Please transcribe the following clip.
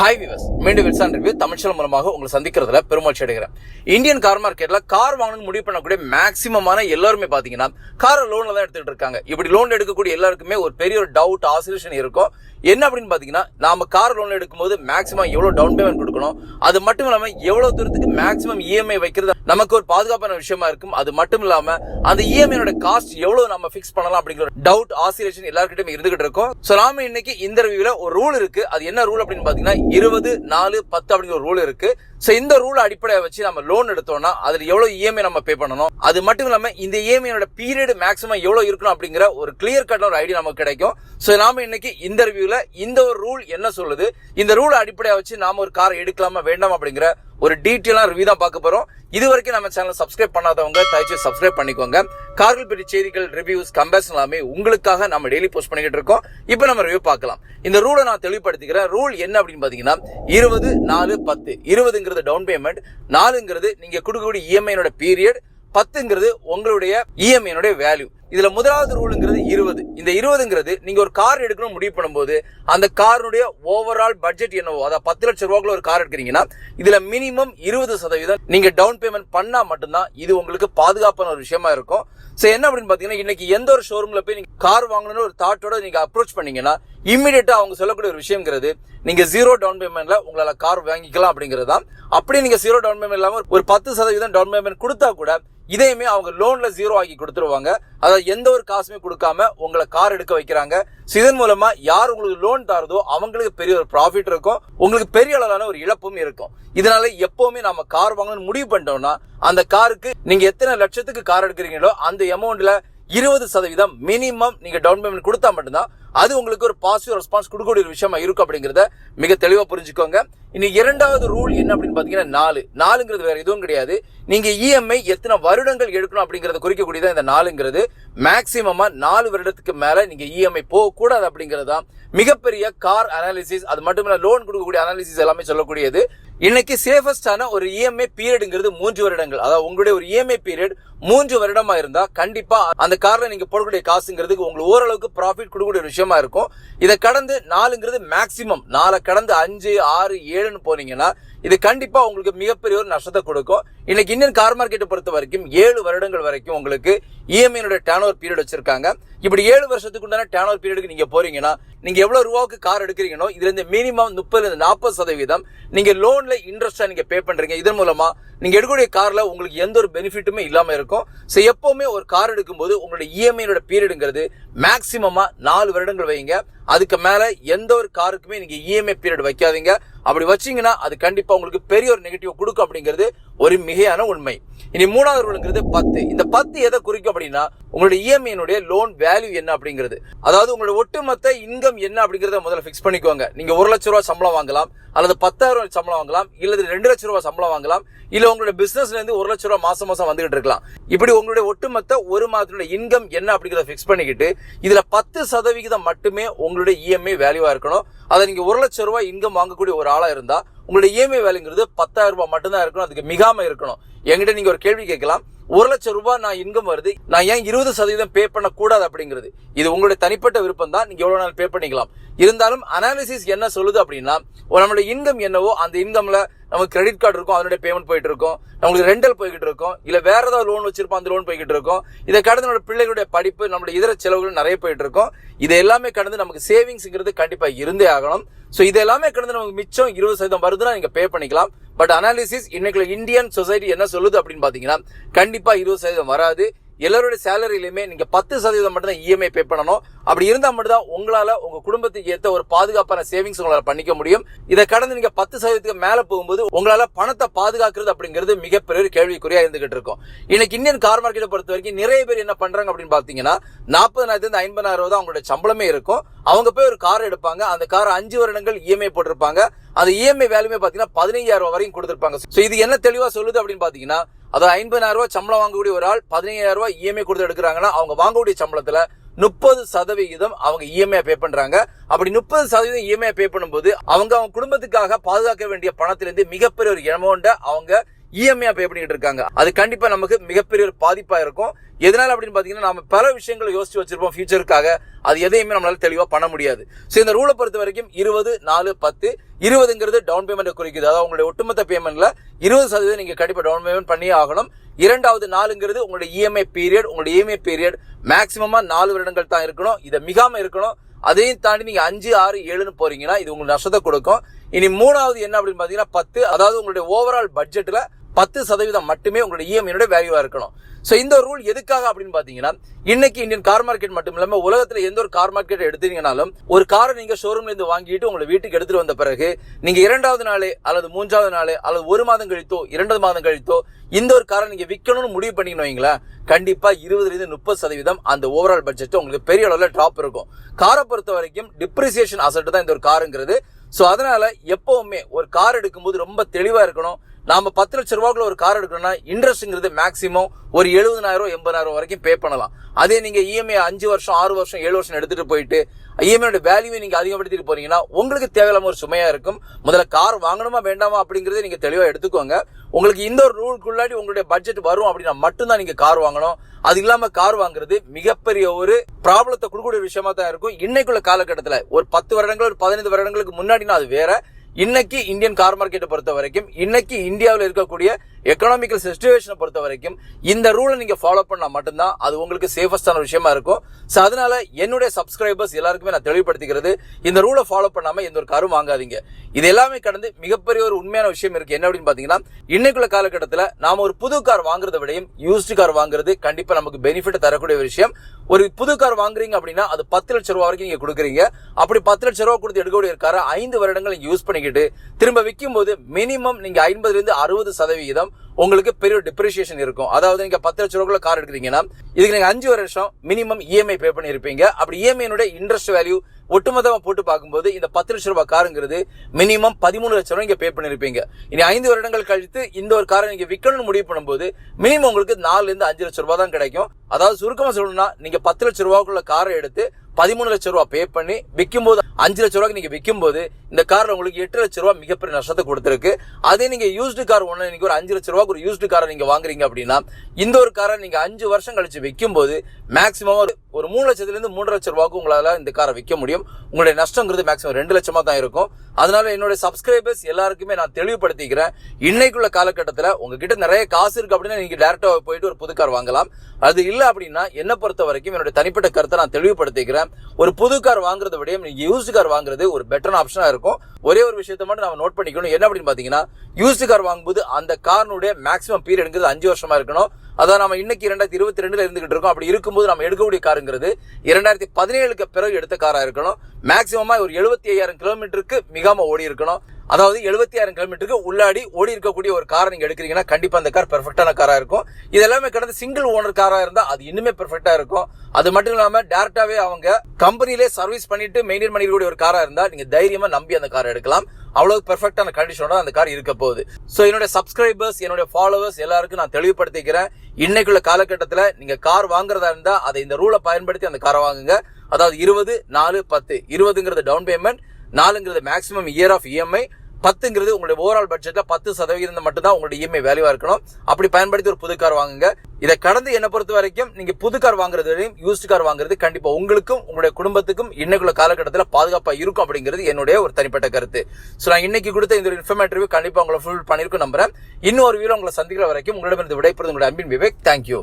Hi விவஸ் மீண்டும் வில்சான் review தமிழ்ச்சல் மூலமாக உங்களை சந்திக்கிறதுல பெருமாட்சி அடைகிறேன். இந்தியன் கார் மார்க்கெட்ல கார் வாங்கணும்னு முடிவு பண்ணக்கூடிய மேக்சிமமான எல்லாருமே பாத்தீங்கன்னா காரை லோன்ல தான் எடுத்துட்டு இருக்காங்க. இப்படி லோன் எடுக்கக்கூடிய எல்லாருக்குமே ஒரு பெரிய ஒரு டவுட் ஆசோலேஷன் இருக்கும். என்ன அப்படின்னு பாத்தீங்கன்னா நாம கார் லோன் எடுக்கும்போது மேக்ஸிமம் எவ்வளவு டவுன் பேமெண்ட் கொடுக்கணும்? அது மட்டும் இல்லாம எவ்வளவு தூரத்துக்கு மேக்சிமம் இஎம்ஐ வைக்கிறது நமக்கு ஒரு பாதுகாப்பான விஷயமா இருக்கும். அது மட்டும் இல்லாம அந்த இஎம்ஐயோட காஸ்ட் எவ்வளவு நம்ம ஃபிக்ஸ் பண்ணலாம் அப்படிங்கிற டவுட் ஆசிலேஷன் எல்லாருக்கிட்டும் இருந்துகிட்டு இருக்கும். சோ நாம இன்னைக்கு இந்த ரிவியூல ஒரு ரூல் இருக்கு. அது என்ன ரூல் அப்படின்னு பாத்தீங்கன்னா இருபது நாலு பத்து அப்படிங்கிற ஒரு ரூல் இருக்கு. சோ இந்த ரூல் அடிப்படையை வச்சு நம்ம லோன் எடுத்தோம்னா அதுல எவ்வளவு இஎம்ஐ நம்ம பே பண்ணணும்? அது மட்டும் இல்லாம இந்த இஎம்ஐயோட பீரியட் மேக்ஸிமம் எவ்வளவு இருக்கணும் அப்படிங்கிற ஒரு கிளியர் கட் ஒரு ஐடியா நமக்கு கிடைக்கும். சோ நாம இன்னைக்கு இந்த ரிவியூல இந்த ஒரு ரூல் என்ன சொல்லுது? இந்த ரூல் அடிப்படையா வச்சு நாம ஒரு கார் எடுக்கலாமா வேண்டாம் அப்படிங்கிற ஒரு டீட்டெயிலாக ரிவ்யூ தான் பார்க்க போகிறோம் இது வரைக்கும் நம்ம சேனல் சப்ஸ்கிரைப் பண்ணாதவங்க தயவுச்சு சப்ஸ்கிரைப் பண்ணிக்கோங்க. கார்கள் பற்றி செய்திகள் ரிவ்யூஸ் கம்பேர்ஸ் எல்லாமே உங்களுக்காக நம்ம டெய்லி போஸ்ட் பண்ணிக்கிட்டு இருக்கோம். இப்போ நம்ம ரிவ்யூ பார்க்கலாம். இந்த ரூலை நான் தெளிவுபடுத்திக்கிறேன். ரூல் என்ன அப்படின்னு பார்த்தீங்கன்னா இருபது நாலு பத்து. இருபதுங்கிறது டவுன் பேமெண்ட் நாலுங்கிறது நீங்கள் கொடுக்கக்கூடிய இஎம்ஐனோட பீரியட் பத்துங்கிறது உங்களுடைய இஎம்ஐனுடைய வேல்யூ இதுல முதலாவது ரூலுங்கிறது இருபது. இந்த இருபதுங்கிறது நீங்க ஒரு கார் எடுக்கணும் முடிவு பண்ணும்போது அந்த காருடைய ஓவரால் பட்ஜெட் என்னவோ அதாவது பத்து லட்சம் ரூபாய்க்குள்ள ஒரு கார் எடுக்கிறீங்கன்னா இதுல மினிமம் இருபது சதவீதம் நீங்க டவுன் பேமெண்ட் பண்ணா மட்டும்தான் இது உங்களுக்கு பாதுகாப்பான ஒரு விஷயமா இருக்கும். சோ என்ன அப்படின்னு பாத்தீங்கன்னா இன்னைக்கு எந்த ஒரு ஷோரூம்ல போய் நீங்க கார் வாங்கணும்னு ஒரு தாட்டோட நீங்க அப்ரோச் பண்ணீங்கன்னா இம்மிடியட்டா அவங்க சொல்லக்கூடிய ஒரு விஷயங்கிறது நீங்க ஜீரோ டவுன் பேமெண்ட்ல உங்களால கார் வாங்கிக்கலாம் அப்படிங்கிறது தான் அப்படி நீங்க ஜீரோ டவுன் பேமெண்ட் இல்லாம ஒரு பத்து சதவீதம் டவுன் பேமெண்ட் கொடுத்தா கூட இதையுமே அவங்க லோன்ல ஜீரோ ஆக்கி கொடுத்துருவாங்க. அதாவது எந்த ஒரு காசுமே கொடுக்காம உங்களை கார் எடுக்க வைக்கிறாங்க. இதன் மூலமா யார் உங்களுக்கு லோன் தருதோ அவங்களுக்கு பெரிய ஒரு ப்ராஃபிட் இருக்கும். உங்களுக்கு பெரிய அளவிலான ஒரு இழப்பும் இருக்கும். இதனால எப்பவுமே நம்ம கார் வாங்கணும்னு முடிவு பண்ணிட்டோம்னா அந்த காருக்கு நீங்க எத்தனை லட்சத்துக்கு கார் எடுக்கிறீங்களோ அந்த அமௌண்ட்ல இருபது சதவீதம் மினிமம் நீங்க டவுன் பேமெண்ட் கொடுத்தா மட்டும்தான் அது உங்களுக்கு ஒரு பாசிட்டிவ் ரெஸ்பான்ஸ் கொடுக்கக்கூடிய ஒரு விஷயமா இருக்கும் அப்படிங்கறத மிக தெளிவா புரிஞ்சுக்கோங்க. இனி இரண்டாவது ரூல் என்ன அப்படின்னு பாத்தீங்கன்னா நாலு. நாலுங்கிறது வேற எதுவும் கிடையாது. நீங்க இஎம்ஐ எத்தனை வருடங்கள் எடுக்கணும் அப்படிங்கறத குறிக்கக்கூடியதான் இந்த நாலுங்கிறது. மேக்சிமமா நாலு வருடத்துக்கு மேல நீங்க இஎம்ஐ போக கூடாது அப்படிங்கிறது தான் மிகப்பெரிய கார் அனாலிசிஸ் அது மட்டும் இல்லை லோன் கொடுக்கக்கூடிய அனாலிசிஸ் எல்லாமே சொல்லக்கூடியது. இன்னைக்கு சேஃபஸ்டான ஒரு இஎம்ஐ பீரியடுங்கிறது மூன்று வருடங்கள். அதாவது உங்களுடைய ஒரு இஎம்ஐ பீரியட் மூன்று வருடமா இருந்தா கண்டிப்பா அந்த கார்ல நீங்க போடக்கூடிய காசுங்கிறதுக்கு உங்களுக்கு ஓரளவுக்கு ப்ராஃபிட் கொடுக்கக்கூடிய விஷயமா இருக்கும். இதை கடந்து நாலுங்கிறது மேக்சிமம் நாளை கடந்து அஞ்சு ஆறு ஏழுன்னு போனீங்கன்னா இது கண்டிப்பா உங்களுக்கு மிகப்பெரிய ஒரு நஷ்டத்தை கொடுக்கும். இன்னைக்கு இந்தியன் கார் மார்க்கெட்டை பொறுத்த வரைக்கும் ஏழு வருடங்கள் வரைக்கும் உங்களுக்கு இஎம்ஐயோட டேன் ஓவர் பீரியட் வச்சிருக்காங்க. இப்படி ஏழு வருஷத்துக்கு உண்டான டேன் ஓவர் பீரியடுக்கு நீங்க போறீங்கன்னா நீங்க எவ்வளவு ரூபாவுக்கு கார் எடுக்கிறீங்களோ இதுல இருந்து மினிமம் முப்பதுல இருந்து நாற்பது சதவீதம் நீங்க லோன்ல இன்ட்ரெஸ்டா நீங்க பே பண்றீங்க. இதன் மூலமா நீங்கள் எடுக்கக்கூடிய காரில் உங்களுக்கு எந்த ஒரு பெனிஃபிட்டுமே இல்லாமல் இருக்கும். ஸோ எப்போவுமே ஒரு கார் எடுக்கும்போது உங்களுடைய இஎம்ஐயோட பீரியடுங்கிறது மேக்சிமமாக நாலு வருடங்கள் வைங்க அதுக்கு மேலே எந்த ஒரு காருக்குமே நீங்கள் இஎம்ஐ பீரியட் வைக்காதீங்க. அப்படி வச்சிங்கன்னா அது கண்டிப்பாக உங்களுக்கு பெரிய ஒரு நெகட்டிவ் கொடுக்கும் அப்படிங்கிறது ஒரு மிகையான உண்மை. இனி மூணாவது ரூலுங்கிறது பத்து. இந்த பத்து எதை குறிக்கும் அப்படின்னா உங்களுடைய இஎம்ஐனுடைய லோன் வேல்யூ என்ன அப்படிங்கிறது. அதாவது உங்களுடைய ஒட்டுமொத்த இன்கம் என்ன அப்படிங்கறத முதல்ல ஃபிக்ஸ் பண்ணிக்கோங்க. நீங்க ஒரு லட்ச ரூபா சம்பளம் வாங்கலாம் அல்லது பத்தாயிரம் சம்பளம் வாங்கலாம் இல்லது ரெண்டு லட்ச ரூபா சம்பளம் வாங்கலாம் இல்ல உங்களுடைய பிசினஸ்ல இருந்து ஒரு லட்ச ரூபா மாசம் மாசம் வந்துகிட்டு இருக்கலாம். இப்படி உங்களுடைய ஒட்டுமொத்த ஒரு மாதத்துடைய இன்கம் என்ன அப்படிங்கிறத ஃபிக்ஸ் பண்ணிக்கிட்டு இதுல பத்து சதவிகிதம் மட்டுமே உங்களுடைய இஎம்ஐ வேல்யூவா இருக்கணும். அதை நீங்க ஒரு லட்ச ரூபாய் இன்கம் வாங்கக்கூடிய ஒரு ஆளா இருந்தா உங்களுடைய இஎம்ஐ வேலைங்கிறது பத்தாயிரம் ரூபாய் மட்டும்தான் இருக்கணும் அதுக்கு மிகாம இருக்கணும். என்கிட்ட நீங்க ஒரு கேள்வி கேட்கலாம். ஒரு லட்சம் ரூபாய் நான் இன்கம் வருது நான் ஏன் இருபது சதவீதம் பே பண்ணக்கூடாது அப்படிங்கிறது? இது உங்களுடைய தனிப்பட்ட விருப்பம் தான் நீங்க எவ்வளவு நாள் பே பண்ணிக்கலாம். இருந்தாலும் அனாலிசிஸ் என்ன சொல்லுது அப்படின்னா ஒரு நம்மளுடைய இன்கம் என்னவோ அந்த இன்கம்ல நமக்கு கிரெடிட் கார்டு இருக்கும் அதனுடைய பேமெண்ட் போயிட்டு இருக்கும் நம்மளுக்கு ரெண்டல் போய்கிட்டு இருக்கும் இல்ல வேற ஏதாவது லோன் வச்சிருப்போம் அந்த லோன் போய்கிட்டு இருக்கும் இதை கடந்து நம்மளோட பிள்ளைகளுடைய படிப்பு நம்மளுடைய இதர செலவுகள் நிறைய போயிட்டு இருக்கும் இது எல்லாமே கடந்து நமக்கு சேவிங்ஸ்ங்கிறது கண்டிப்பா இருந்தே ஆகணும். ஸோ இது எல்லாமே கடந்து நமக்கு மிச்சம் இருபது சதவீதம் வருதுன்னா நீங்க பே பண்ணிக்கலாம். பட் அனாலிசிஸ் இன்னைக்குள்ள இந்தியன் சொசைட்டி என்ன சொல்லுது அப்படின்னு பாத்தீங்கன்னா கண்டிப்பா இருபது சதவீதம் வராது. எல்லாருடைய சேலரியிலுமே நீங்க பத்து சதவீதம் மட்டும் தான் இஎம்ஐ பே பண்ணணும். அப்படி இருந்தால் மட்டும்தான் உங்களால் உங்களால உங்க குடும்பத்துக்கு ஏற்ற ஒரு பாதுகாப்பான சேவிங்ஸ் உங்களால் பண்ணிக்க முடியும். இதை கடந்து நீங்க பத்து சதவீதத்துக்கு மேல போகும்போது உங்களால பணத்தை பாதுகாக்கிறது அப்படிங்கிறது மிகப்பெரிய ஒரு கேள்விக்குறியா இருந்துகிட்டு இருக்கும். இன்னைக்கு இந்தியன் கார் மார்க்கெட்டை பொறுத்த வரைக்கும் நிறைய பேர் என்ன பண்றாங்க அப்படின்னு பாத்தீங்கன்னா நாற்பதாயிரத்துல ஐம்பதாயிரம் ரூபாய் தான் அவங்களோட சம்பளமே இருக்கும். அவங்க போய் ஒரு கார் எடுப்பாங்க. அந்த கார் அஞ்சு வருடங்கள் இஎம்ஐ போட்டிருப்பாங்க. அந்த இஎம்ஐ வேலையுமே பாத்தீங்கன்னா பதினைஞ்சாயிரம் வரையும் வரைக்கும் கொடுத்திருப்பாங்க இது என்ன தெளிவா சொல்லுது அப்படின்னு பாத்தீங்கன்னா அதாவது ஐம்பதாயிரம் ரூபாய் சம்பளம் வாங்கக்கூடிய ஒரு ஆள் பதினையாயிரம் ரூபாய் இஎம்ஐ கொடுத்து எடுக்கிறாங்கன்னா அவங்க வாங்கக்கூடிய சம்பளத்துல முப்பது சதவிகிதம் அவங்க இஎம்ஐ பே பண்றாங்க. அப்படி முப்பது சதவீதம் இஎம்ஐ பே பண்ணும்போது அவங்க அவங்க குடும்பத்துக்காக பாதுகாக்க வேண்டிய பணத்திலிருந்து மிகப்பெரிய ஒரு அமௌண்ட்டை அவங்க இஎம்ஐ பே பண்ணிட்டு இருக்காங்க. அது கண்டிப்பா நமக்கு மிகப்பெரிய ஒரு பாதிப்பா இருக்கும். எதனால அப்படின்னு பாத்தீங்கன்னா நம்ம பல விஷயங்களை யோசிச்சு வச்சிருப்போம் ஃபியூச்சருக்காக அது எதையுமே நம்மளால தெளிவா பண்ண முடியாது. ஸோ இந்த ரூலை பொறுத்த வரைக்கும் இருபது நாலு பத்து இருபதுங்கிறது டவுன் பேமெண்ட் குறிக்குது. அதாவது உங்களுடைய ஒட்டுமொத்த பேமெண்ட்ல இருபது சதவீதம் நீங்க கண்டிப்பா டவுன் பேமெண்ட் பண்ணியே ஆகணும். இரண்டாவது நாலுங்கிறது உங்களுடைய இஎம்ஐ பீரியட் உங்களுடைய இஎம்ஐ பீரியட் மேக்சிமமா நாலு வருடங்கள் தான் இருக்கணும். இதை மிகாம இருக்கணும். அதையும் தாண்டி நீங்க அஞ்சு ஆறு ஏழுன்னு போறீங்கன்னா இது உங்களுக்கு நஷ்டத்தை கொடுக்கும். இனி மூணாவது என்ன அப்படின்னு பாத்தீங்கன்னா பத்து அதாவது உங்களுடைய ஓவரால் பட்ஜெட்ல பத்து சதவீதம் மட்டுமே உங்களுடைய இஎம்ஐயோட வேல்யூவாக இருக்கணும். ஸோ இந்த ரூல் எதுக்காக அப்படின்னு பார்த்தீங்கன்னா இன்னைக்கு இந்தியன் கார் மார்க்கெட் மட்டும் இல்லாமல் உலகத்தில் எந்த ஒரு கார் மார்க்கெட் எடுத்தீங்கனாலும் ஒரு காரை நீங்கள் ஷோரூம்லேருந்து வாங்கிட்டு உங்களை வீட்டுக்கு எடுத்துட்டு வந்த பிறகு நீங்கள் இரண்டாவது நாளே அல்லது மூன்றாவது நாளே அல்லது ஒரு மாதம் கழித்தோ இரண்டு மாதம் கழித்தோ இந்த ஒரு காரை நீங்கள் விற்கணும்னு முடிவு பண்ணிக்கணும் வைங்களேன் கண்டிப்பாக இருபதுலருந்து முப்பது சதவீதம் அந்த ஓவரால் பட்ஜெட் உங்களுக்கு பெரிய அளவில் ட்ராப் இருக்கும். காரை பொறுத்த வரைக்கும் டிப்ரிசியேஷன் அசட்டு தான் இந்த ஒரு காருங்கிறது ஸோ அதனால எப்பவுமே ஒரு கார் எடுக்கும்போது ரொம்ப தெளிவாக இருக்கணும். நாம பத்து லட்ச ரூபாய்க்குள்ள ஒரு கார் எடுக்கணும்னா இன்ட்ரெஸ்ட்ங்கிறது மேக்ஸிமம் ஒரு எழுபதாயிரம் எண்பதாயிரம் வரைக்கும் பே பண்ணலாம். அதே நீங்க இஎம்ஐ அஞ்சு வருஷம் ஆறு வருஷம் ஏழு வருஷம் எடுத்துட்டு போயிட்டு இஎம்ஐயோட வேல்யூவை நீங்க அதிகப்படுத்திட்டு போறீங்கன்னா உங்களுக்கு தேவையில்லாம ஒரு சுமையா இருக்கும். முதல்ல கார் வாங்கணுமா வேண்டாமா அப்படிங்கறத நீங்க தெளிவா எடுத்துக்கோங்க. உங்களுக்கு இந்த ஒரு ரூலுக்குள்ளாடி உங்களுடைய பட்ஜெட் வரும் அப்படின்னா மட்டும்தான் நீங்க கார் வாங்கணும். அது இல்லாம கார் வாங்குறது மிகப்பெரிய ஒரு ப்ராப்ளத்தை கொடுக்கக்கூடிய விஷயமா தான் இருக்கும். இன்னைக்குள்ள காலகட்டத்தில் ஒரு பத்து வருடங்கள் ஒரு பதினைந்து வருடங்களுக்கு முன்னாடினா அது வேற. இன்னைக்கு இந்தியன் கார் மார்க்கெட்டை பொறுத்த வரைக்கும் இன்னைக்கு இந்தியாவில் இருக்கக்கூடிய எக்கனாமிக்கல் சிச்சுவேஷனை பொறுத்த வரைக்கும் இந்த ரூலை நீங்கள் ஃபாலோ பண்ணால் மட்டும்தான் அது உங்களுக்கு சேஃபஸ்டான விஷயமா இருக்கும். ஸோ அதனால என்னுடைய சப்ஸ்கிரைபர்ஸ் எல்லாருக்குமே நான் தெளிவுபடுத்திக்கிறது இந்த ரூலை ஃபாலோ பண்ணாமல் எந்த ஒரு காரும் வாங்காதீங்க. இது எல்லாமே கடந்து மிகப்பெரிய ஒரு உண்மையான விஷயம் இருக்குது என்ன அப்படின்னு பார்த்தீங்கன்னா இன்னைக்குள்ள காலகட்டத்தில் நாம் ஒரு புது கார் வாங்குறத விடையும் யூஸ்டு கார் வாங்குறது கண்டிப்பாக நமக்கு பெனிஃபிட் தரக்கூடிய விஷயம். ஒரு புது கார் வாங்குறீங்க அப்படின்னா அது பத்து லட்ச ரூபா வரைக்கும் நீங்கள் கொடுக்குறீங்க. அப்படி பத்து லட்ச ரூபா கொடுத்து எடுக்கக்கூடிய காரை ஐந்து வருடங்கள் யூஸ் பண்ணிக்கிட்டு திரும்ப விற்கும் போது மினிமம் நீங்கள் ஐம்பதுலேருந்து அறுபது சதவிகிதம் உங்களுக்கு பெரிய டிப்ரிசியேஷன் இருக்கும். அதாவது நீங்க பத்து லட்ச ரூபாய்க்குள்ள கார் எடுக்கிறீங்கன்னா இதுக்கு நீங்க அஞ்சு வருஷம் மினிமம் இஎம்ஐ பே பண்ணிருப்பீங்க அப்படி இஎம்ஐனுடைய இன்ட்ரெஸ்ட் வேல்யூ ஒட்டுமொத்தமா போட்டு பார்க்கும்போது இந்த பத்து லட்ச ரூபாய் காருங்கிறது மினிமம் பதிமூணு லட்சம் ரூபாய் நீங்கள் பே பண்ணிருப்பீங்க இனி ஐந்து வருடங்கள் கழித்து இந்த ஒரு காரை நீங்க விற்கணும்னு முடிவு பண்ணும்போது மினிமம் உங்களுக்கு நாலுல இருந்து அஞ்சு லட்சம் ரூபாய் தான் கிடைக்கும். அதாவது சுருக்கமா சொல்லணும்னா நீங்க பத்து லட்ச ரூபாய்க்குள்ள காரை எடுத்து பதிமூணு லட்சம் ரூபாய் பே பண்ணி விற்கும் போது அஞ்சு லட்ச ரூபாய்க்கு நீங்க விற்கும்போது இந்த காரில் உங்களுக்கு எட்டு லட்ச ரூபா மிகப்பெரிய நஷ்டத்தை கொடுத்துருக்கு. அதே நீங்க யூஸ்டு கார் ஒன்று நீங்க ஒரு அஞ்சு லட்ச ரூபாய்க்கு ஒரு யூஸ்டு காரை நீங்க வாங்குறீங்க அப்படின்னா இந்த ஒரு காரை நீங்க அஞ்சு வருஷம் கழிச்சு விற்கும்போது மேக்ஸிமம் ஒரு ஒரு மூணு லட்சத்துலேருந்து மூன்று லட்சம் ரூபாய்க்கு உங்களால் இந்த காரை விற்க முடியும். உங்களுடைய நஷ்டங்கிறது மேக்ஸிமம் ரெண்டு லட்சமாக தான் இருக்கும். அதனால என்னுடைய சப்ஸ்கிரைபர்ஸ் எல்லாருக்குமே நான் தெளிவுபடுத்திக்கிறேன். இன்னைக்குள்ள காலகட்டத்தில் உங்ககிட்ட நிறைய காசு இருக்கு அப்படின்னா நீங்க டேரக்டா போயிட்டு ஒரு புது கார் வாங்கலாம். அது இல்லை அப்படின்னா என்னை பொறுத்த வரைக்கும் என்னுடைய தனிப்பட்ட கருத்தை நான் தெளிவுபடுத்திக்கிறேன். ஒரு புது கார் வாங்குறத விட நீங்க யூஸ்டு கார் வாங்குறது ஒரு பெட்டரான ஆப்ஷனாக இருக்கும். ஒரே ஒரு விஷயத்த மட்டும் நம்ம நோட் பண்ணிக்கணும். என்ன அப்படின்னு பாத்தீங்கன்னா யூஸ்டு கார் வாங்கும்போது அந்த கார்னுடைய மேக்ஸிமம் பீரியடுங்கிறது அஞ்சு வருஷமா இருக்கணும். அதான் நம்ம இன்னைக்கு இரண்டாயிரத்தி இருபத்தி ரெண்டுல இருந்துகிட்டு இருக்கோம். அப்படி இருக்கும்போது நம்ம எடுக்கக்கூடிய காருங்கிறது இரண்டாயிரத்தி பதினேழுக்கு பிறகு எடுத்த காரா இருக்கணும். மேக்சிமமா ஒரு எழுபத்தி ஐயாயிரம் கிலோமீட்டருக்கு மிகாம ஓடி இருக்கணும். அதாவது எழுபத்தி ஆயிரம் கிலோமீட்டருக்கு உள்ளாடி ஓடி இருக்கக்கூடிய ஒரு காரை நீங்க எடுக்கிறீங்கன்னா கண்டிப்பா அந்த கார் பெர்ஃபெக்டான காரா இருக்கும். இது எல்லாமே கடந்து சிங்கிள் ஓனர் காரா இருந்தா அது இன்னுமே பெர்ஃபெக்டா இருக்கும். அது மட்டும் இல்லாம டேரக்டாவே அவங்க கம்பெனிலே சர்வீஸ் பண்ணிட்டு மெயின்டைன் பண்ணிக்கூடிய ஒரு காரா இருந்தா நீங்க தைரியமா நம்பி அந்த காரை எடுக்கலாம். அவ்வளவு பெர்ஃபெக்டான கண்டிஷனோட அந்த கார் இருக்க போகுது. ஸோ என்னுடைய சப்ஸ்கிரைபர்ஸ் என்னுடைய ஃபாலோவர்ஸ் எல்லாருக்கும் நான் தெளிவுபடுத்திக்கிறேன். இன்னைக்குள்ள காலகட்டத்தில் நீங்க கார் வாங்குறதா இருந்தா அதை இந்த ரூலை பயன்படுத்தி அந்த காரை வாங்குங்க. அதாவது இருபது நாலு பத்து. இருபதுங்கிறது டவுன் பேமெண்ட் நாலுங்கிறது மேக்ஸிமம் இயர் ஆஃப் இஎம்ஐ பத்துங்கிறது உங்களுடைய ஓவரால் பட்ஜெட்ல பத்து சதவீதம் மட்டும் தான் உங்களுடைய இஎம்ஐ வேல்யூவா இருக்கணும். அப்படி பயன்படுத்தி ஒரு புது கார் வாங்குங்க. இதை கடந்து என்ன பொறுத்த வரைக்கும் நீங்க புது கார் வாங்குறது வரையும் யூஸ்டு கார் வாங்குறது கண்டிப்பா உங்களுக்கும் உங்களுடைய குடும்பத்துக்கும் இன்னைக்குள்ள காலகட்டத்தில் பாதுகாப்பா இருக்கும் அப்படிங்கிறது என்னுடைய ஒரு தனிப்பட்ட கருத்து. ஸோ நான் இன்னைக்கு கொடுத்த இந்த இன்ஃபர்மேட்டிவ் கண்டிப்பா உங்களை ஃபுல் பண்ணிருக்கும் நம்புறேன். இன்னொரு வீடியோ உங்களை சந்திக்கிற வரைக்கும் உங்களிடமிருந்து விடைபெறுவது உங்களுடைய அன்பின் விவேக். தேங்க்யூ